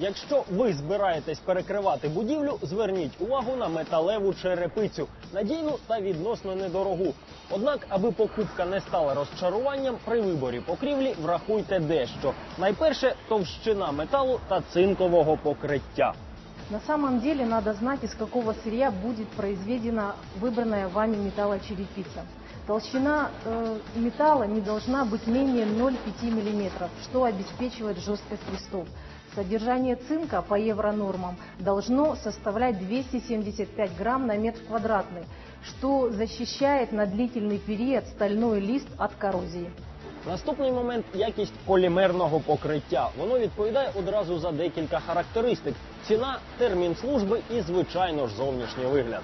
Якщо ви збираєтесь перекривати будівлю, зверніть увагу на металеву черепицю, надійну та відносно недорогу. Однак, аби покупка не стала розчаруванням, при виборі покрівлі врахуйте дещо. Найперше товщина металу та цинкового покриття. На самом деле надо знать, из какого сырья будет произведена выбранная вами металлочерепица. Толщина э, металла не должна быть менее 0,5 мм, что обеспечивает жесткость листов. Содержание цинка по евронормам должно составлять 275 грамм на метр квадратный, что защищает на длительный период стальной лист от коррозии. Наступний момент якість полімерного покриття. Воно відповідає одразу за декілька характеристик: ціна, термін служби і, звичайно ж, зовнішній вигляд.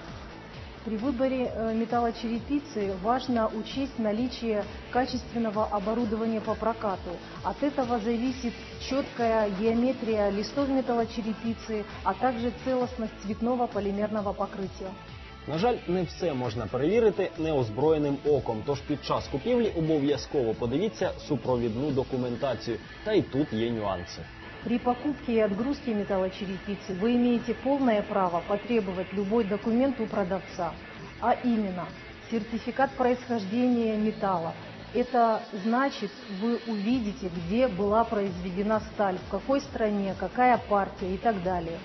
При выборе э, металлочерепицы важно учесть наличие качественного оборудования по прокату. От этого зависит четкая геометрия листов металлочерепицы, а также целостность цветного полимерного покрытия. На жаль, не все можна перевірити неозброєним оком. Тож під час купівлі обов'язково подивіться супровідну документацію. Та й тут є нюанси. При покупке и отгрузке металлочерепицы вы имеете полное право потребовать любой документ у продавца, а именно сертификат происхождения металла. Это значит, вы увидите, где была произведена сталь, в какой стране, какая партия и так далее.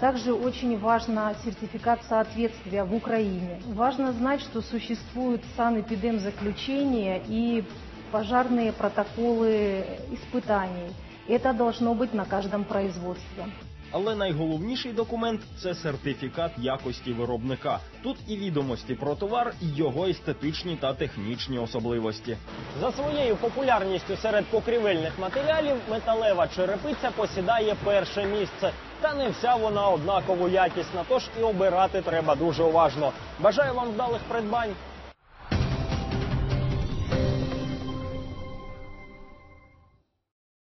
Также очень важно сертификат соответствия в Украине. Важно знать, что существуют санэпидемзаключения и пожарные протоколы испытаний. Это должно быть на каждом производстве. Але найголовніший документ це сертифікат якості виробника. Тут і відомості про товар, і його естетичні та технічні особливості. За своєю популярністю серед покрівельних матеріалів металева черепиця посідає перше місце. Та не вся вона однаково якісна, тож і обирати треба дуже уважно. Бажаю вам вдалих придбань.